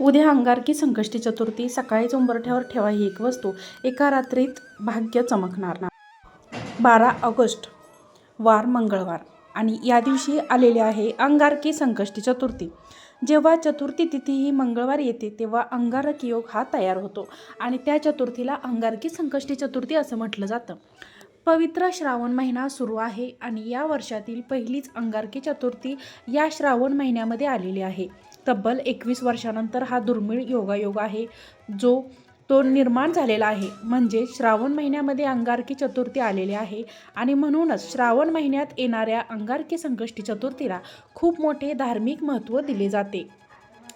उद्या अंगारकी संकष्टी चतुर्थी सकाळीच उंबरठ्यावर ठेवा ही एक वस्तू. एका रात्रीत भाग्य चमकणार ना. बारा ऑगस्ट वार मंगळवार. आणि या दिवशी आलेले आहे अंगारकी संकष्टी चतुर्थी. जेव्हा चतुर्थी तिथी ही मंगळवार येते तेव्हा अंगारक योग हा तयार होतो. आणि त्या चतुर्थीला अंगारकी संकष्टी चतुर्थी असं म्हटलं जातं. पवित्र श्रावण महिना सुरू आहे आणि या वर्षातील पहिलीच अंगारकी चतुर्थी या श्रावण महिन्यामध्ये आलेली आहे. तब्बल एकवीस वर्षानंतर हा दुर्मिळ योगायोग आहे जो तो निर्माण झालेला आहे. म्हणजे श्रावण महिन्यामध्ये अंगारकी चतुर्थी आलेली आहे आणि म्हणूनच श्रावण महिन्यात येणाऱ्या अंगारकी संकष्टी चतुर्थीला खूप मोठे धार्मिक महत्त्व दिले जाते.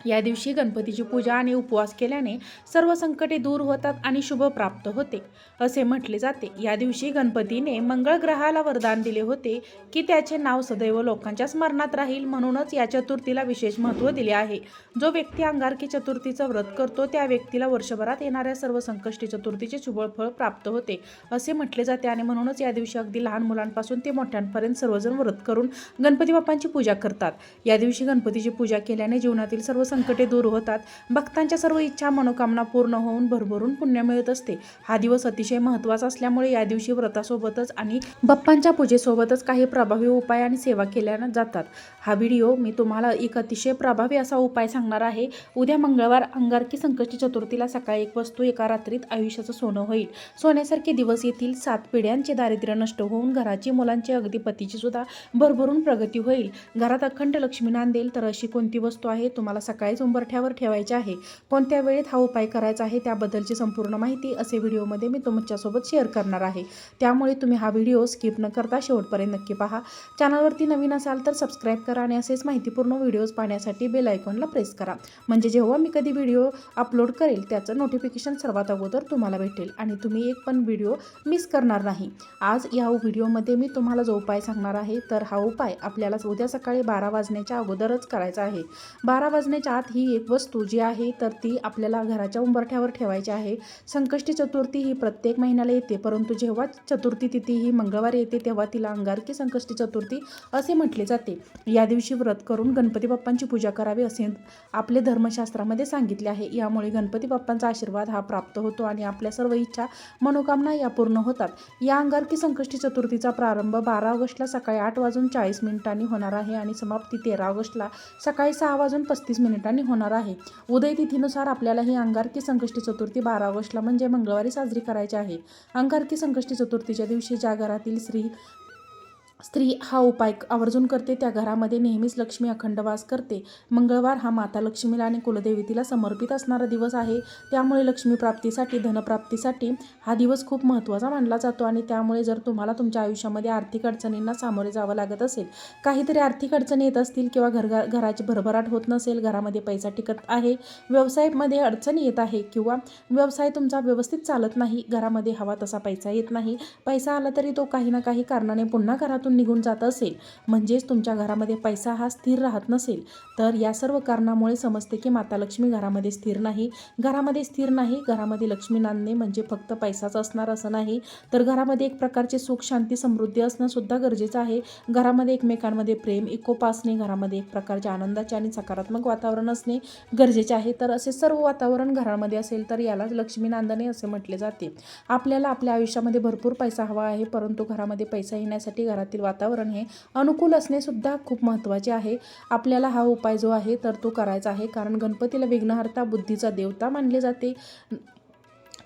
या दिवशी गणपतीची पूजा आणि उपवास केल्याने सर्व संकटे दूर होतात आणि शुभ प्राप्त होते. असे म्हटले जाते. या दिवशी गणपतीने मंगळ ग्रहाला वरदान दिले होते की त्याचे नाव सदैव लोकांच्या स्मरणात राहील म्हणूनच या चतुर्थीला विशेष महत्त्व दिले आहे. जो व्यक्ती अंगारकी चतुर्थीचं व्रत करतो त्या व्यक्तीला वर्षभरात येणाऱ्या सर्व संकष्टी चतुर्थीचे शुभ फळ प्राप्त होते असे म्हटले जाते आणि म्हणूनच या दिवशी अगदी लहान मुलांपासून ते मोठ्यांपर्यंत सर्वजण व्रत करून गणपती बाप्पांची पूजा करतात. या दिवशी गणपतीची पूजा केल्याने जीवनातील सर्व संकटे दूर होतात. भक्तांच्या सर्व इच्छा मनोकामना पूर्ण होऊन भरभरून पुण्य मिळत असते. हा दिवस अतिशय महत्त्वाचा असल्यामुळे या दिवशी व्रतासोबतच आणि बाप्पांच्या पूजेसोबतच काही प्रभावी उपाय आणि सेवा केल्या जातात. हा व्हिडिओ मी तुम्हाला एक अतिशय प्रभावी असा उपाय सांगणार आहे. उद्या मंगळवार अंगारकी संकष्टी चतुर्थीला सकाळी एक वस्तू एका रात्रीत आयुष्याचं सोनं होईल. सोन्यासारखे दिवस येथील सात पिढ्यांचे दारिद्र्य नष्ट होऊन घराची मुलांची अगदी पतीची सुद्धा भरभरून प्रगती होईल. घरात अखंड लक्ष्मी नांदेल तर अशी कोणती वस्तू आहे तुम्हाला सकाळीच उंबरठ्यावर ठेवायची आहे? कोणत्या वेळेत हा उपाय करायचा आहे त्याबद्दलची संपूर्ण माहिती असे व्हिडिओमध्ये मी तुमच्यासोबत शेअर करणार आहे. त्यामुळे तुम्ही हा व्हिडिओ स्किप न करता शेवटपर्यंत नक्की पहा. चॅनलवरती नवीन असाल तर सबस्क्राईब करा. आणि असेच माहितीपूर्ण व्हिडिओज पाहण्यासाठी बेल आयकॉनला प्रेस करा. म्हणजे जेव्हा मी कधी व्हिडिओ अपलोड करेल त्याचं नोटिफिकेशन सर्वात अगोदर तुम्हाला भेटेल आणि तुम्ही एक पण व्हिडिओ मिस करणार नाही. आज या व्हिडिओमध्ये मी तुम्हाला जो उपाय सांगणार आहे तर हा उपाय आपल्याला उद्या सकाळी बारा वाजण्याच्या अगोदरच करायचा आहे. बारा वाजण्याच्या आत ही एक वस्तू जी आहे तर ती आपल्याला घराच्या उंबरठ्यावर ठेवायची आहे. संकष्टी चतुर्थी ही प्रत्येक महिन्याला येते परंतु जेव्हा चतुर्थी तिथी ही मंगळवार येते तेव्हा तिला अंगारकी संकष्टी चतुर्थी असे म्हटले जाते. या दिवशी व्रत करून गणपती बाप्पांची पूजा करावी असे आपले धर्मशास्त्रामध्ये सांगितले आहे. यामुळे गणपती बाप्पांचा आशीर्वाद हा प्राप्त होतो आणि आपल्या सर्व इच्छा मनोकामना या पूर्ण होतात. या अंगारकी संकष्टी चतुर्थीचा प्रारंभ बारा ऑगस्टला सकाळी आठ वाजून चाळीस मिनिटांनी होणार आहे आणि समाप्ती तेरा ऑगस्टला सकाळी सहा वाजून पस्तीस मिनिटांनी होणार आहे. उदय तिथीनुसार आपल्याला ही अंगारकी संकष्टी चतुर्थी बारा ऑगस्टला म्हणजे मंगळवारी साजरी करायची आहे. अंगारकी संकष्टी चतुर्थीच्या दिवशी ज्या घरातील स्त्री स्त्री हा उपाय आवर्जून करते त्या घरामध्ये नेहमीच लक्ष्मी अखंड वास करते. मंगळवार हा माता लक्ष्मीला आणि कुलदेवतीला समर्पित असणारा दिवस आहे. त्यामुळे लक्ष्मी प्राप्तीसाठी धनप्राप्तीसाठी हा दिवस खूप महत्त्वाचा मानला जातो आणि त्यामुळे जर तुम्हाला तुमच्या आयुष्यामध्ये आर्थिक अडचणींना सामोरे जावं लागत असेल काहीतरी आर्थिक अडचणी येत असतील किंवा घर घराची भरभराट होत नसेल घरामध्ये पैसा टिकत आहे व्यवसायामध्ये अडचणी येत आहे किंवा व्यवसाय तुमचा व्यवस्थित चालत नाही घरामध्ये हवा तसा पैसा येत नाही पैसा आला तरी तो काही ना काही कारणाने पुन्हा घरात घरातून निघून जात असेल म्हणजेच तुमच्या घरामध्ये पैसा हा स्थिर राहत नसेल तर या सर्व कारणामुळे समजते की माता लक्ष्मी घरामध्ये स्थिर नाही. घरामध्ये स्थिर नाही घरामध्ये लक्ष्मी नांदणे म्हणजे फक्त पैसाच असणार असं नाही. तर घरामध्ये एक प्रकारचे सुख शांती समृद्धी असणं सुद्धा गरजेचं आहे. घरामध्ये एकमेकांमध्ये प्रेम एकोपा असणे घरामध्ये एक प्रकारचे आनंदाचे आणि सकारात्मक वातावरण असणे गरजेचे आहे. तर असे सर्व वातावरण घरामध्ये असेल तर याला लक्ष्मी नांदणे असे म्हटले जाते. आपल्याला आपल्या आयुष्यामध्ये भरपूर पैसा हवा आहे परंतु घरामध्ये पैसा येण्यासाठी घरातील वातावरण हे अनुकूल असणेसुद्धा खूप महत्त्वाचे आहे. आपल्याला हा उपाय जो आहे तर तो करायचा आहे. कारण गणपतीला विघ्नहर्ता बुद्धीचा देवता मानले जाते.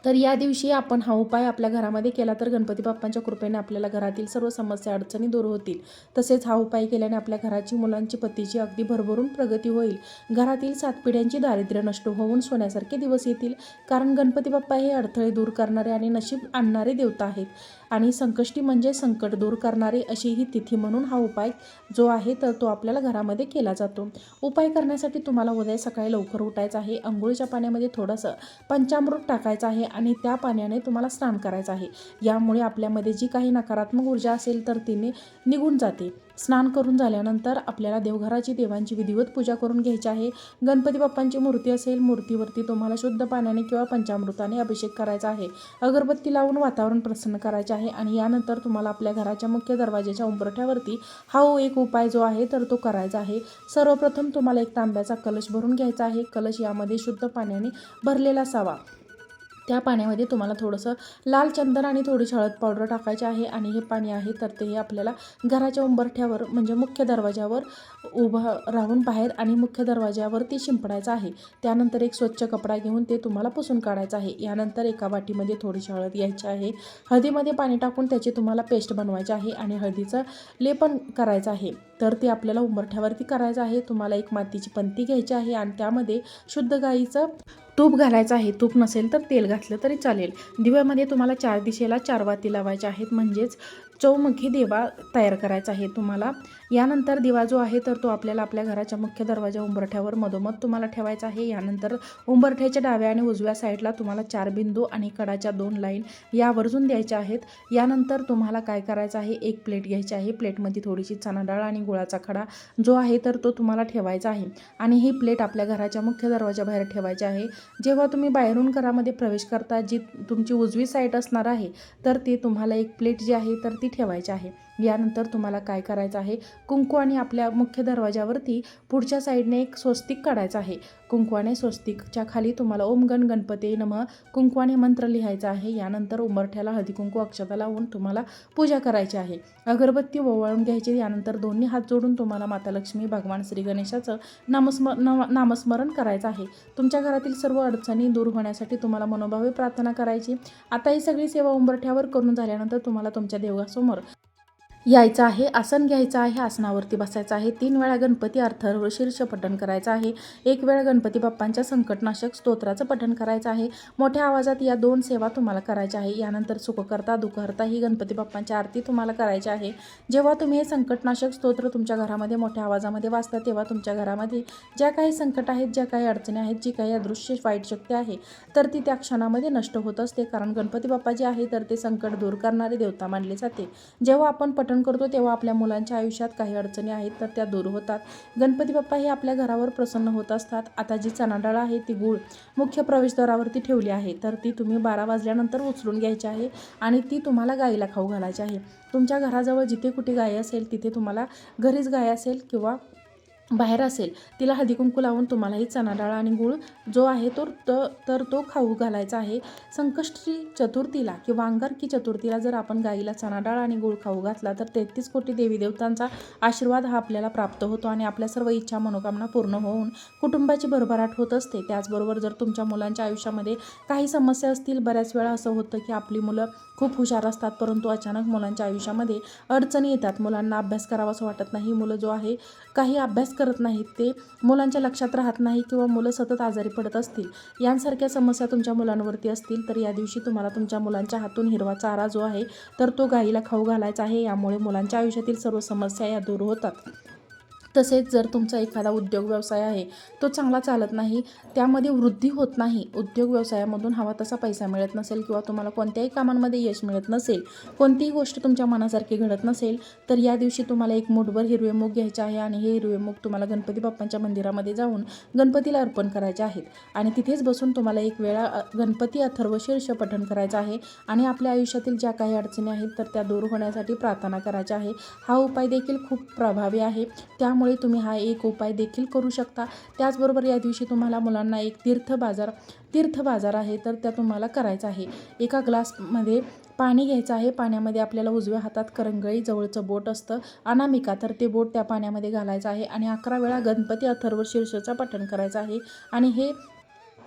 तर या दिवशी आपण हा उपाय आपल्या घरामध्ये केला तर गणपती बाप्पांच्या कृपेने आपल्याला घरातील सर्व समस्या अडचणी दूर होतील. तसेच हा उपाय केल्याने आपल्या घराची मुलांची पतीची अगदी भरभरून प्रगती होईल. घरातील सात पिढ्यांची दारिद्र्य नष्ट होऊन सोन्यासारखे दिवस येतील. कारण गणपती बाप्पा हे अडथळे दूर करणारे आणि नशीब आणणारे देवता आहेत. आणि संकष्टी म्हणजे संकट दूर करणारी अशी ही तिथी म्हणून हा उपाय जो आहे तर तो आपल्याला घरामध्ये केला जातो. उपाय करण्यासाठी तुम्हाला उद्या सकाळी लवकर उठायचं आहे. अंघोळीच्या पाण्यामध्ये थोडंसं पंचामृत टाकायचं आहे आणि त्या पाण्याने तुम्हाला स्नान करायचं आहे. यामुळे आपल्यामध्ये जी काही नकारात्मक ऊर्जा असेल तर तिने निघून जाते. स्नान करून झाल्यानंतर आपल्याला देवघराची देवांची विधिवत पूजा करून घ्यायची आहे. गणपती बाप्पांची मूर्ती असेल मूर्तीवरती तुम्हाला शुद्ध पाण्याने किंवा पंचामृताने अभिषेक करायचा आहे. अगरबत्ती लावून वातावरण प्रसन्न करायचे आहे आणि यानंतर तुम्हाला आपल्या घराच्या मुख्य दरवाजाच्या उंबरठ्यावरती हा एक उपाय जो आहे तर तो करायचा आहे. सर्वप्रथम तुम्हाला एक तांब्याचा कलश भरून घ्यायचा आहे. कलश यामध्ये शुद्ध पाण्याने भरलेला असावा. त्या पाण्यामध्ये तुम्हाला थोडंसं लाल चंदन आणि थोडीशी हळद पावडर टाकायचे आहे आणि हे पाणी आहे तर ते आपल्याला घराच्या उंबरठ्यावर म्हणजे मुख्य दरवाजावर उभं राहून बाहेर आणि मुख्य दरवाज्यावरती शिंपडायचं आहे. त्यानंतर एक स्वच्छ कपडा घेऊन ते तुम्हाला पुसून काढायचं आहे. यानंतर एका वाटीमध्ये थोडीशी हळद घ्यायची आहे. हळदीमध्ये पाणी टाकून त्याची तुम्हाला पेस्ट बनवायची आहे आणि हळदीचं लेपन करायचं आहे. तर ते आपल्याला उंबरठ्यावरती करायचं आहे. तुम्हाला एक मातीची पंती घ्यायची आहे आणि त्यामध्ये शुद्ध गाईचं तूप घालायचं आहे तूप नसेल तर तेल घातलं तरी चालेल. दिव्यामध्ये तुम्हाला चार दिशेला चार वाती लावायच्या आहेत म्हणजेच चौमुखी देवा तयार करायचा आहे तुम्हाला. यानंतर दिवा जो आहे तर तो आपल्याला आपल्या घराच्या मुख्य दरवाजा उंबरठ्यावर मधोमध तुम्हाला ठेवायचा आहे. यानंतर उंबरठ्याच्या डाव्या आणि उजव्या साईडला तुम्हाला चार बिंदू आणि कडाच्या दोन लाईन या आवर्जून द्यायच्या आहेत. यानंतर तुम्हाला काय करायचं आहे एक प्लेट घ्यायची आहे. प्लेटमध्ये थोडीशी चणा डाळ आणि गुळाचा खडा जो आहे तर तो तुम्हाला ठेवायचा आहे. आणि ही प्लेट आपल्या घराच्या मुख्य दरवाजाबाहेर ठेवायची आहे. जेव्हा तुम्ही बाहेरून घरामध्ये प्रवेश करता जी तुमची उजवी साईड असणार आहे तर ती तुम्हाला एक प्लेट जी आहे तर ती ठेवायचे आहे. यानंतर तुम्हाला काय करायचं आहे? कुंकू आणि आपल्या मुख्य दरवाजावरती पुढच्या साईडने एक स्वस्तिक काढायचं आहे. कुंकवाने स्वस्तिकच्या खाली तुम्हाला ओम गण गणपती नम कुंकवाने मंत्र लिहायचा आहे. यानंतर उंबरठ्याला हळदीकुंकू अक्षता लावून तुम्हाला पूजा करायची आहे. अगरबत्ती ओवाळून घ्यायची. यानंतर दोन्ही हात जोडून तुम्हाला माता लक्ष्मी भगवान श्री गणेशाचं नामस्म नव नामस्मरण करायचं आहे. तुमच्या घरातील सर्व अडचणी दूर होण्यासाठी तुम्हाला मनोभावे प्रार्थना करायची. आता ही सगळी सेवा उंबरठ्यावर करून झाल्यानंतर तुम्हाला तुमच्या देवासमोर यायचं आहे आसन घ्यायचं आहे आसनावरती बसायचं आहे. तीन वेळा गणपती अर्थर शीर्ष पठण करायचं आहे. एक वेळा गणपती बाप्पांच्या संकटनाशक स्तोत्राचं पठण करायचं आहे. मोठ्या आवाजात या दोन सेवा तुम्हाला करायच्या आहे. यानंतर सुखकर्ता दुखहर्ता ही गणपती बाप्पांची आरती तुम्हाला करायची आहे. जेव्हा तुम्ही हे संकटनाशक स्तोत्र तुमच्या घरामध्ये मोठ्या आवाजामध्ये वाचता तेव्हा तुमच्या घरामध्ये ज्या काही संकट आहेत ज्या काही अडचणी आहेत जी काही अदृश्य वाईट शक्ती आहे तर ती त्या क्षणामध्ये नष्ट होत असते. कारण गणपती बाप्पा जे आहे तर ते संकट दूर करणारे देवता मानले जाते. जेव्हा आपण पठण करतो तेव्हा आपल्या मुलांच्या आयुष्यात काही अडचणी आहेत तर त्या दूर होतात. गणपती बाप्पा हे आपल्या घरावर प्रसन्न होत असतात. आता जी चणाडाळ आहे ती गूळ मुख्य प्रवेशद्वारावरती ठेवली आहे. तर ती तुम्ही बारा वाजल्यानंतर उचलून घ्यायची आहे आणि ती तुम्हाला गाईला खाऊ घालायची आहे. तुमच्या घराजवळ जिथे कुठे गाय असेल तिथे तुम्हाला घरीच गाय असेल किंवा बाहेर असेल तिला हळदी कुंकू लावून तुम्हालाही चणा डाळ आणि गूळ जो आहे तो तर तो खाऊ घालायचा आहे. संकष्टी चतुर्थीला किंवा अंगारकी चतुर्थीला जर आपण गाईला चणा डाळ आणि गूळ खाऊ घातला तर तेहतीस कोटी देवी देवतांचा आशीर्वाद हा आपल्याला प्राप्त होतो आणि आपल्या सर्व इच्छा मनोकामना पूर्ण होऊन कुटुंबाची भरभराट होत असते. त्याचबरोबर जर तुमच्या मुलांच्या आयुष्यामध्ये काही समस्या असतील बऱ्याच वेळा असं होतं की आपली मुलं खूप हुशार असतात परंतु अचानक मुलांच्या आयुष्यामध्ये अडचणी येतात. मुलांना अभ्यास करावासं वाटत नाही. मुलं जो आहे काही अभ्यास करत नाहीत. ते मुलांच्या लक्षात राहत नाही किंवा मुलं सतत आजारी पडत असतील. यांसारख्या समस्या तुमच्या मुलांवरती असतील तर या दिवशी तुम्हाला तुमच्या मुलांच्या हातून हिरवा चारा जो आहे तर तो गाईला खाऊ घालायचा आहे. यामुळे मुलांच्या आयुष्यातील सर्व समस्या या दूर होतात. तसेच जर तुमचा एखादा उद्योग व्यवसाय आहे तो चांगला चालत नाही त्यामध्ये वृद्धी होत नाही उद्योग व्यवसायामधून हवा तसा पैसा मिळत नसेल किंवा तुम्हाला कोणत्याही कामांमध्ये यश मिळत नसेल कोणतीही गोष्ट तुमच्या मनासारखी घडत नसेल तर या दिवशी तुम्हाला एक मुठभर हिरवे मूग घ्यायचे आहे आणि हे हिरवे मूग तुम्हाला गणपती बाप्पांच्या मंदिरामध्ये जाऊन गणपतीला अर्पण करायचे आहेत. आणि तिथेच बसून तुम्हाला एक वेळा गणपती अथर्व शीर्ष पठण करायचं आहे आणि आपल्या आयुष्यातील ज्या काही अडचणी आहेत तर त्या दूर होण्यासाठी प्रार्थना करायच्या आहे. हा उपाय देखील खूप प्रभावी आहे. त्यामुळे तुम्ही हा एक उपाय देखील करू शकता. त्याचबरोबर या दिवशी तुम्हाला मुलांना एक तीर्थ बाजार तीर्थ बाजार आहे तर त्या तुम्हाला करायचा आहे. एका ग्लासमध्ये पाणी घ्यायचं आहे. पाण्यामध्ये आपल्याला उजव्या हातात करंगळी जवळचं बोट असतं. अनामिका तर ते बोट त्या पाण्यामध्ये घालायचं आहे. आणि अकरा वेळा गणपती अथर्व शीर्षचं पठण करायचं आहे. आणि हे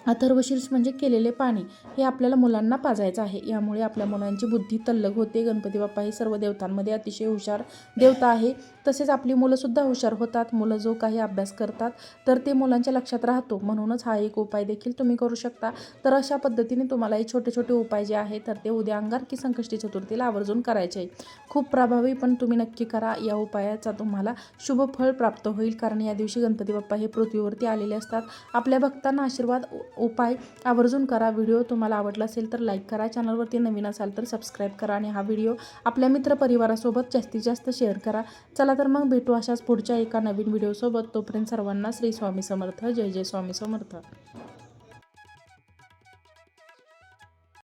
अथर्वशीर्ष म्हणजे केलेले पाणी हे आपल्याला मुलांना पाजायचं आहे. यामुळे आपल्या मुलांची बुद्धी तल्लग होते. गणपती बाप्पा हे सर्व देवतांमध्ये अतिशय हुशार देवता आहे. तसेच आपली मुलंसुद्धा हुशार होतात. मुलं जो काही अभ्यास करतात तर ते मुलांच्या लक्षात राहतो. म्हणूनच हा एक उपाय देखील तुम्ही करू शकता. तर अशा पद्धतीने तुम्हाला हे छोटे छोटे उपाय जे आहे तर ते उद्या अंगार की संकष्टी चतुर्थीला आवर्जून करायचे आहे. खूप प्रभावी पण तुम्ही नक्की करा. या उपायाचा तुम्हाला शुभ फळ प्राप्त होईल. कारण या दिवशी गणपती बाप्पा हे पृथ्वीवरती आलेले असतात. आपल्या भक्तांना आशीर्वाद उपाय आवर्जून करा. व्हिडिओ तुम्हाला आवडला असेल तर लाईक करा. चॅनलवरती नवीन असाल तर सबस्क्राईब करा आणि हा व्हिडिओ आपल्या मित्रपरिवारासोबत जास्तीत जास्त शेअर करा. चला तर मग भेटू अशाच पुढच्या एका नवीन व्हिडिओसोबत. तोपर्यंत सर्वांना श्री स्वामी समर्थ. जय जय स्वामी समर्थ.